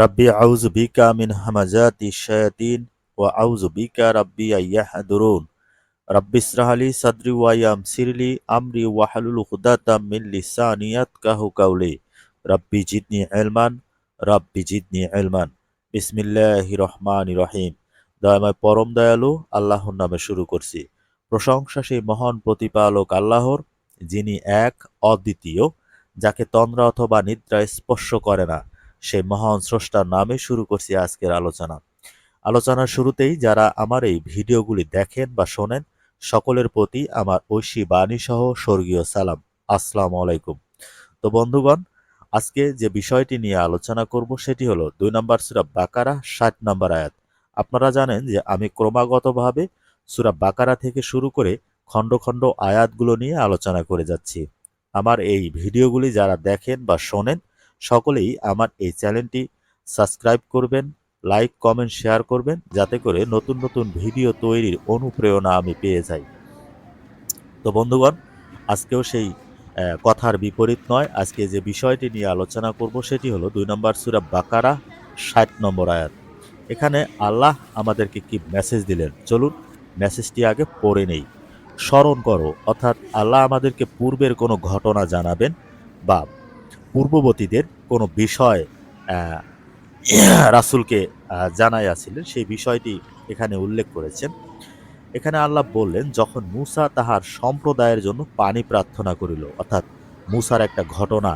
রাব্বি আউযু বিকা মিন হামাজাতি শায়াতিন ওয়া আউযু বিকা রাব্বি আইয়াহদুরুন। রাব্বি ইসরাহ লি সাদরি ওয়া ইয়াসির লি আমরি ওয়াহলুল উকদাতাম মিন লিসানি ইয়াফকাহু কাওলি। রাব্বি জিদনি ইলমান, রাব্বি জিদনি ইলমান। বিসমিল্লাহির রহমানির রহিম। দয়াময় পরম দয়ালু, আল্লাহর নামে শুরু করছি। প্রশংসা সেই মহান প্রতিপালক আল্লাহর, যিনি এক, অদ্বিতীয়, যাকে তন্দ্রা অথবা নিদ্রা স্পর্শ করে না। সেই মহান স্রষ্টার নামে শুরু করছি আজকের আলোচনা। আলোচনার শুরুতেই যারা আমার এই ভিডিওগুলি দেখেন বা শোনেন, সকলের প্রতি আমার ঐশী বাণী সহ স্বর্গীয় সালাম। আসসালামু আলাইকুম। তো বন্ধুগণ, আজকে যে বিষয়টি নিয়ে আলোচনা করব সেটি হলো দুই নম্বর সুরা বাকারা, ষাট নম্বর আয়াত। আপনারা জানেন যে আমি ক্রমাগতভাবে সুরা বাকারা থেকে শুরু করে খণ্ড খণ্ড আয়াতগুলো নিয়ে আলোচনা করে যাচ্ছি। আমার এই ভিডিওগুলি যারা দেখেন বা শোনেন সকলেই আমার এই চ্যানেলটি সাবস্ক্রাইব করবেন, লাইক, কমেন্ট, শেয়ার করবেন, যাতে করে নতুন নতুন ভিডিও তৈরির অনুপ্রেরণা আমি পেয়ে যাই। তো বন্ধুগণ, আজকেও সেই কথার বিপরীত নয়। আজকে যে বিষয়টি নিয়ে আলোচনা করব সেটি হলো দুই নম্বর সুরা বাকারা, ষাট নম্বর আয়াত। এখানে আল্লাহ আমাদেরকে কি মেসেজ দিলেন? চলুন মেসেজটি আগে পড়ে নেই। স্মরণ করো, অর্থাৎ আল্লাহ আমাদেরকে পূর্বের কোনো ঘটনা জানাবেন বা পূর্ববর্তীদের কোনো বিষয় রাসূলকে জানাইয়াছিলেন সেই বিষয়টি এখানে উল্লেখ করেছেন। এখানে আল্লাহ বললেন, যখন মুসা তাহার সম্প্রদায়ের জন্য পানি প্রার্থনা করিল, অর্থাৎ মুসার একটা ঘটনা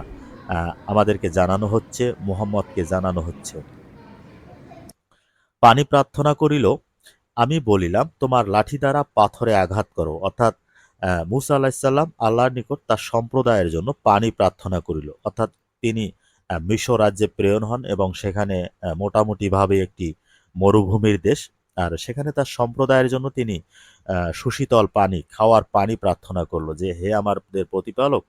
আমাদেরকে জানানো হচ্ছে, মুহাম্মদকে জানানো হচ্ছে। পানি প্রার্থনা করিল, আমি বলিলাম, তোমার লাঠি দ্বারা পাথরে আঘাত করো, অর্থাৎ মুসা আলাহিসাল্লাম আল্লাহর নিকট তার সম্প্রদায়ের জন্য পানি প্রার্থনা করিল। অর্থাৎ তিনি মিশর রাজ্যে প্রেরণ হন এবং সেখানে মোটামুটিভাবে একটি মরুভূমির দেশ। আর সেখানে তার সম্প্রদায়ের জন্য তিনি সুশীতল পানি, খাওয়ার পানি প্রার্থনা করল যে, হে আমাদের প্রতিপালক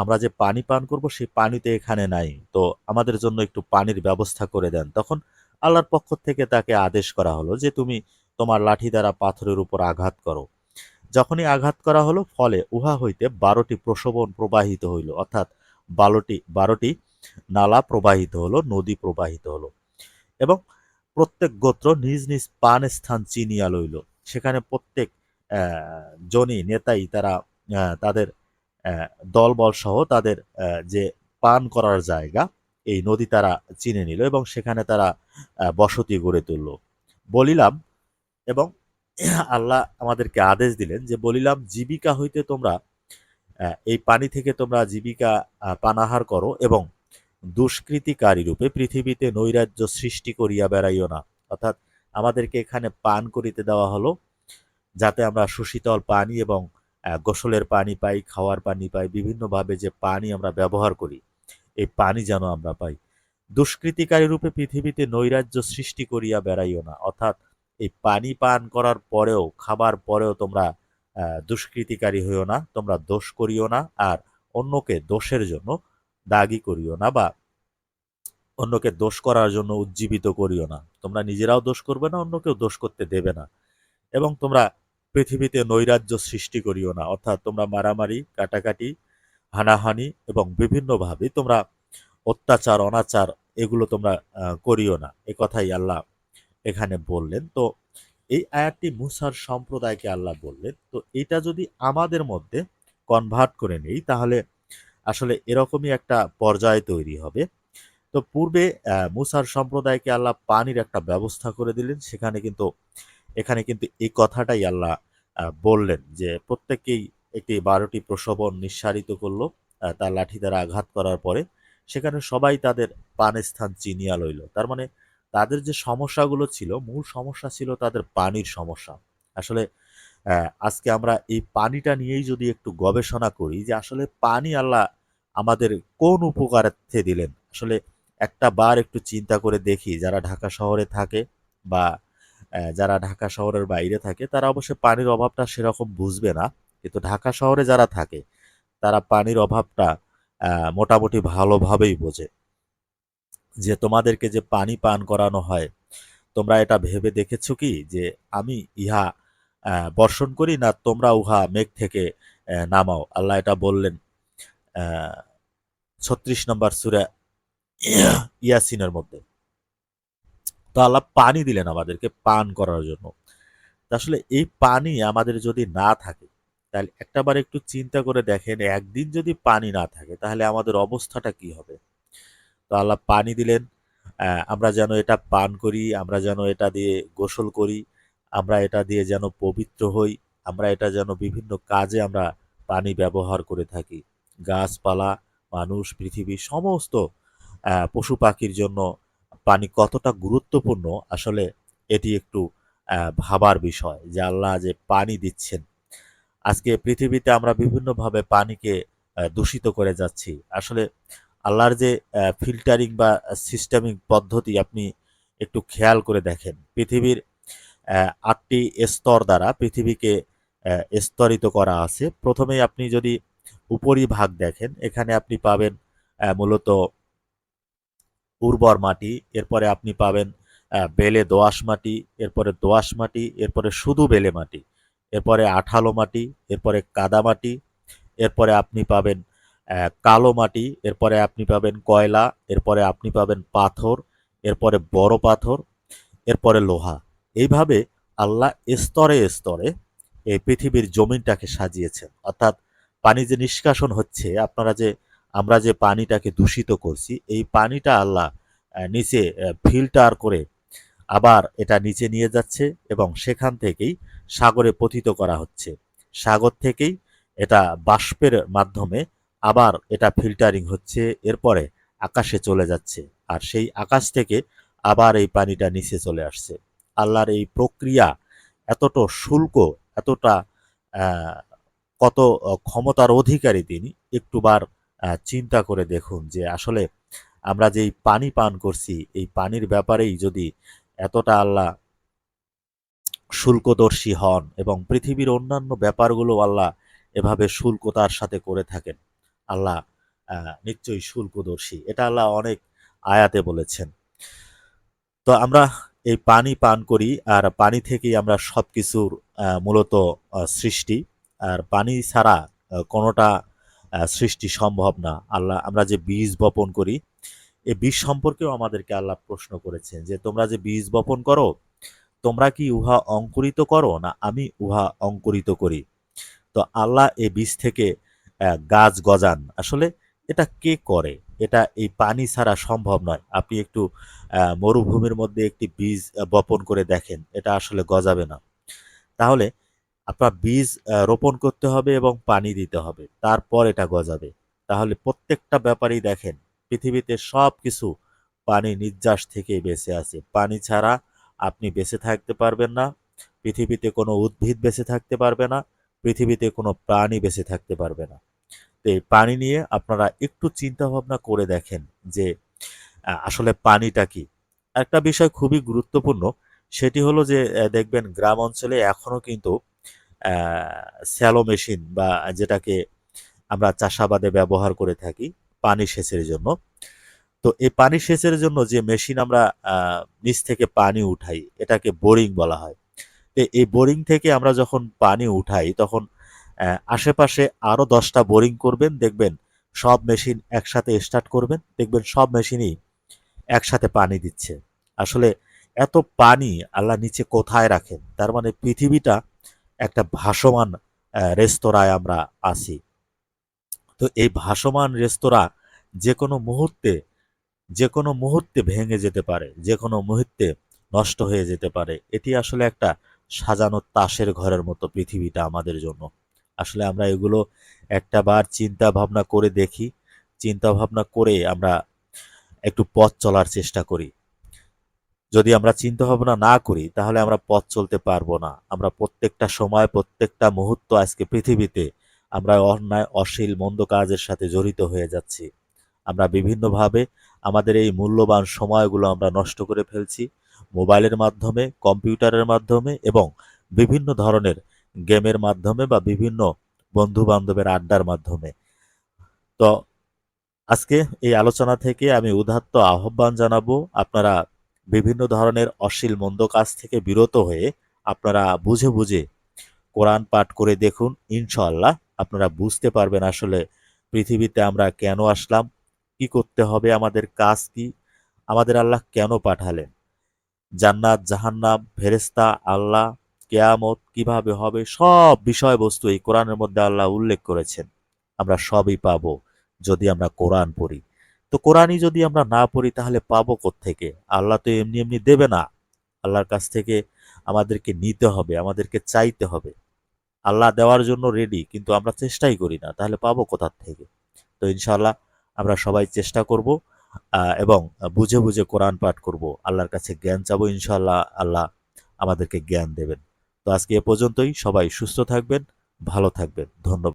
আমরা যে পানি পান করব সেই পানিতে এখানে নাই। তো আমাদের জন্য একটু পানির ব্যবস্থা করে দেন। তখন আল্লাহর পক্ষ থেকে তাকে আদেশ করা হলো যে, তুমি তোমার লাঠি দ্বারা পাথরের উপর আঘাত করো। যখনই আঘাত করা হলো, ফলে উহা হইতে বারোটি প্রসবন প্রবাহিত হইল। অর্থাৎ বারোটি বারোটি নালা প্রবাহিত হলো, নদী প্রবাহিত হলো এবং প্রত্যেক গোত্র নিজ নিজ পান স্থান চিনিয়া লইল। সেখানে প্রত্যেক জনই নেতাই তারা তাদের দলবল সহ তাদের যে পান করার জায়গা, এই নদী তারা চিনে নিল এবং সেখানে তারা বসতি গড়ে তুলল। বলিলাম এবং আল্লাহ আমাদেরকে আদেশ দিলেন যে বলিলাম, জীবিকা হইতে তোমরা এই পানি থেকে তোমরা জীবিকা পানাহার করো এবং দুষ্কৃতিকারী রূপে পৃথিবীতে নৈরাজ্য সৃষ্টি করিয়া বেড়াইও না। অর্থাৎ আমাদেরকে এখানে পান করিতে দেওয়া হলো, যাতে আমরা সুশীতল পানি এবং গোসলের পানি পাই, খাওয়ার পানি পাই, বিভিন্নভাবে যে পানি আমরা ব্যবহার করি, এই পানি যেন আমরা পাই। দুষ্কৃতিকারী রূপে পৃথিবীতে নৈরাজ্য সৃষ্টি করিয়া বেড়াইও না। অর্থাৎ এই পানি পান করার পরেও, খাবার পরেও তোমরা দুষ্কৃতিকারী হইও না, তোমরা দোষ করিও না, আর অন্যকে দোষের জন্য দাগি করিও না বা অন্যকে দোষ করার জন্য উজ্জীবিত করিও না। তোমরা নিজেরাও দোষ করবে না, অন্যকেও দোষ করতে দেবে না। এবং তোমরা পৃথিবীতে নৈরাজ্য সৃষ্টি করিও না, অর্থাৎ তোমরা মারামারি, কাটাকাটি, হানাহানি এবং বিভিন্নভাবে তোমরা অত্যাচার, অনাচার এগুলো তোমরা করিও না। এ কথাই আল্লাহ এখানে বললেন, তো এই আয়াতটি মুসার সম্প্রদায়কে আল্লাহ বললেন, তো এটা যদি আমাদের মধ্যে কনভার্ট করে নেই, তাহলে আসলে এরকমই একটা পর্যায় তৈরি হবে। তো পূর্বে মুসার সম্প্রদায়কে আল্লাহ পানির একটা ব্যবস্থা করে দিলেন, সেখানে কিন্তু, এখানে কিন্তু এই কথাটাই আল্লাহ বললেন যে প্রত্যেককেই একটি বারোটি প্রসবন নিঃসারিত করল তার লাঠি দ্বারা আঘাত করার পরে, সেখানে সবাই তাদের পান স্থান চিনিয়া লইল। তার মানে তাদের যে সমস্যাগুলো ছিল, মূল সমস্যা ছিল তাদের পানির সমস্যা। আসলে আজকে আমরা এই পানিটা নিয়েই যদি একটু গবেষণা করি যে আসলে পানি আল্লাহ আমাদের কোন উপকারার্থে দিলেন। আসলে একটা বার একটু চিন্তা করে দেখি, যারা ঢাকা শহরে থাকে বা যারা ঢাকা শহরের বাইরে থাকে, তারা অবশ্যই পানির অভাবটা সেরকম বুঝবে না। কিন্তু ঢাকা শহরে যারা থাকে, তারা পানির অভাবটা মোটামুটি ভালোভাবেই বোঝে। যে তোমাদেরকে যে পানি পান করানো হয়, তোমরা এটা ভেবে দেখেছ কি? যে আমি ইহা বর্ষণ করি না তোমরা উহা মেঘ থেকে নামাও। আল্লাহ এটা বললেন ছত্রিশ নম্বর সুরা ইয়াসিনের মধ্যে। তো আল্লাহ পানি দিলেন আমাদেরকে পান করার জন্য। আসলে এই পানি আমাদের যদি না থাকে, তাহলে একটাবার একটু চিন্তা করে দেখেন, একদিন যদি পানি না থাকে, তাহলে আমাদের অবস্থাটা কি হবে? তো আল্লাহ পানি দিলেন। আমরা যেন এটা পান করি, আমরা যেন এটা দিয়ে গোসল করি, আমরা এটা দিয়ে যেন পবিত্র হই, আমরা এটা যেন বিভিন্ন কাজে আমরা পানি ব্যবহার করে থাকি। গাছপালা, মানুষ, পৃথিবী, সমস্ত পশু পাখির জন্য পানি কতটা গুরুত্বপূর্ণ আসলে এটি একটু ভাবার বিষয় যে আল্লাহ যে পানি দিচ্ছেন। আজকে পৃথিবীতে আমরা বিভিন্নভাবে পানিকে দূষিত করে যাচ্ছি। আসলে আল্লাহর যে ফিল্টারিং বা সিস্টেমিক পদ্ধতি আপনি একটু খেয়াল করে দেখেন। পৃথিবীর আটটি স্তর দ্বারা পৃথিবীকে স্তরিত করা আছে। প্রথমেই আপনি যদি উপরিভাগ দেখেন, এখানে আপনি পাবেন মূলত উর্বর মাটি, এরপরে আপনি পাবেন বেলে দোআঁশ মাটি, এরপরে দোআঁশ মাটি, এরপরে শুধু বেলে মাটি, এরপরে আঠালো মাটি, এরপরে কাদা মাটি, এরপরে আপনি পাবেন কালো মাটি, এরপরে আপনি পাবেন কয়লা, এরপরে আপনি পাবেন পাথর, এরপরে বড় পাথর, এরপরে লোহা। এইভাবে আল্লাহ স্তরে স্তরে এই পৃথিবীর জমিনটাকে সাজিয়েছেন। অর্থাৎ পানি যে নিষ্কাশন হচ্ছে, আপনারা যে, আমরা যে পানিটাকে দূষিত করছি, এই পানিটা আল্লাহ নিচে ফিল্টার করে আবার এটা নিচে নিয়ে যাচ্ছে এবং সেখান থেকেই সাগরে পতিত করা হচ্ছে। সাগর থেকেই এটা বাষ্পের মাধ্যমে আবার এটা ফিল্টারিং হচ্ছে, এরপরে আকাশে চলে যাচ্ছে, আর সেই আকাশ থেকে আবার এই পানিটা নিচে চলে আসছে। আল্লাহর এই প্রক্রিয়া এতটা শুল্ক, এতটা কত ক্ষমতার অধিকারী তিনি একটুবার চিন্তা করে দেখুন যে আসলে আমরা যেই পানি পান করছি, এই পানির ব্যাপারেই যদি এতটা আল্লাহ শুল্কদর্শী হন এবং পৃথিবীর অন্যান্য ব্যাপারগুলো আল্লাহ এভাবে শুল্কতার সাথে করে থাকেন আল্লাহ নিশ্চয়ই শুল্কদর্শী এটা আল্লাহ অনেক আয়াতে বলেছেন। তো আমরা এই পানি পান করি, আর পানি থেকেই আমরা সব কিছুর মূলত সৃষ্টি। আর পানি ছাড়া কোনোটা সৃষ্টি সম্ভব না। আল্লাহ, আমরা যে বীজ বপন করি এই বীজ সম্পর্কেও আমাদেরকে আল্লাহ প্রশ্ন করেছেন যে, তোমরা যে বীজ বপন করো, তোমরা কি উহা অঙ্কুরিত করো, না আমি উহা অঙ্কুরিত করি? তো আল্লাহ এই বীজ থেকে গাছ গজান। আসলে এটা কে করে? এটা এই পানি ছাড়া সম্ভব নয়। আপনি একটু মরুভূমির মধ্যে একটি বীজ বপন করে দেখেন, এটা আসলে গজাবে না। তাহলে আপনার বীজ রোপণ করতে হবে এবং পানি দিতে হবে, তারপর এটা গজাবে। তাহলে প্রত্যেকটা ব্যাপারেই দেখেন, পৃথিবীতে সব কিছু পানি নির্যাস থেকেই বেঁচে আছে। পানি ছাড়া আপনি বেঁচে থাকতে পারবেন না, পৃথিবীতে কোনো উদ্ভিদ বেঁচে থাকতে পারবে না, পৃথিবীতে কোনো প্রাণী বেঁচে থাকতে পারবে না। এই পানি নিয়ে আপনারা একটু চিন্তা ভাবনা করে দেখেন যে আসলে পানিটা কি? একটা বিষয় খুবই গুরুত্বপূর্ণ, সেটি হলো যে দেখবেন গ্রাম অঞ্চলে এখনও কিন্তু স্যালো মেশিন বা যেটাকে আমরা চাষাবাদে ব্যবহার করে থাকি পানি সেচের জন্য। তো এই পানি সেচের জন্য যে মেশিন আমরা নিচ থেকে পানি উঠাই, এটাকে বোরিং বলা হয়। তো এই বোরিং থেকে আমরা যখন পানি উঠাই, তখন আশেপাশে আরও দশটা বোরিং করবেন, দেখবেন সব মেশিন একসাথে স্টার্ট করবেন, দেখবেন সব মেশিনই একসাথে পানি দিচ্ছে। আসলে এত পানি আল্লাহ নিচে কোথায় রাখেন? তার মানে পৃথিবীটা একটা ভাসমান রেস্তোরাঁয় আমরা আছি। তো এই ভাসমান রেস্তোরাঁ যে কোনো মুহূর্তে, যে কোনো মুহূর্তে ভেঙে যেতে পারে, যে কোনো মুহূর্তে নষ্ট হয়ে যেতে পারে। এটি আসলে একটা সাজানো তাসের ঘরের মতো পৃথিবীটা আমাদের জন্য। আসলে আমরা এগুলো একটা বার চিন্তা ভাবনা করে দেখি। চিন্তা ভাবনা করে আমরা একটু পথ চলার চেষ্টা করি। যদি আমরা চিন্তা ভাবনা না করি, তাহলে আমরা পথ চলতে পারব না। আমরা প্রত্যেকটা সময়, প্রত্যেকটা মুহূর্ত আজকে পৃথিবীতে আমরা অন্যায়, অশ্লীল, মন্দ কাজের সাথে জড়িত হয়ে যাচ্ছি। আমরা বিভিন্নভাবে আমাদের এই মূল্যবান সময়গুলো আমরা নষ্ট করে ফেলছি। মোবাইলের মাধ্যমে, কম্পিউটারের মাধ্যমে এবং বিভিন্ন ধরনের গেমের মাধ্যমে বা বিভিন্ন বন্ধু বান্ধবের আড্ডার মাধ্যমে। তো আজকে এই আলোচনা থেকে আমি উদাত্ত আহ্বান জানাব, আপনারা বিভিন্ন ধরনের অশ্লীল মন্দ কাজ থেকে বিরত হয়ে আপনারা বুঝে বুঝে কোরআন পাঠ করে দেখুন ইনশাল্লাহ আপনারা বুঝতে পারবেন আসলে পৃথিবীতে আমরা কেন আসলাম, কি করতে হবে, আমাদের কাজ কি, আমাদের আল্লাহ কেন পাঠালেন। জান্নাত, জাহান্নাম ফেরেস্তা আল্লাহ কেয়ামত কীভাবে হবে, সব বিষয়বস্তু এই কোরআনের মধ্যে আল্লাহ উল্লেখ করেছেন। আমরা সবই পাব যদি আমরা কোরআন পড়ি। তো কোরআনই যদি আমরা না পড়ি, তাহলে পাবো থেকে আল্লাহ তো এমনি এমনি দেবে না। আল্লাহর কাছ থেকে আমাদেরকে নিতে হবে, আমাদেরকে চাইতে হবে। আল্লাহ দেওয়ার জন্য রেডি কিন্তু আমরা চেষ্টাই করি না, তাহলে পাবো কোথার থেকে? তো ইনশাল্লাহ আমরা সবাই চেষ্টা করব এবং বুঝে বুঝে কোরআন পাঠ করব। আল্লাহর কাছে জ্ঞান চাবো ইনশাআল্লাহ, আল্লাহ আমাদেরকে জ্ঞান দেবেন। তো আজকে এ পর্যন্তই। সবাই সুস্থ থাকবেন ভালো থাকবেন। ধন্যবাদ।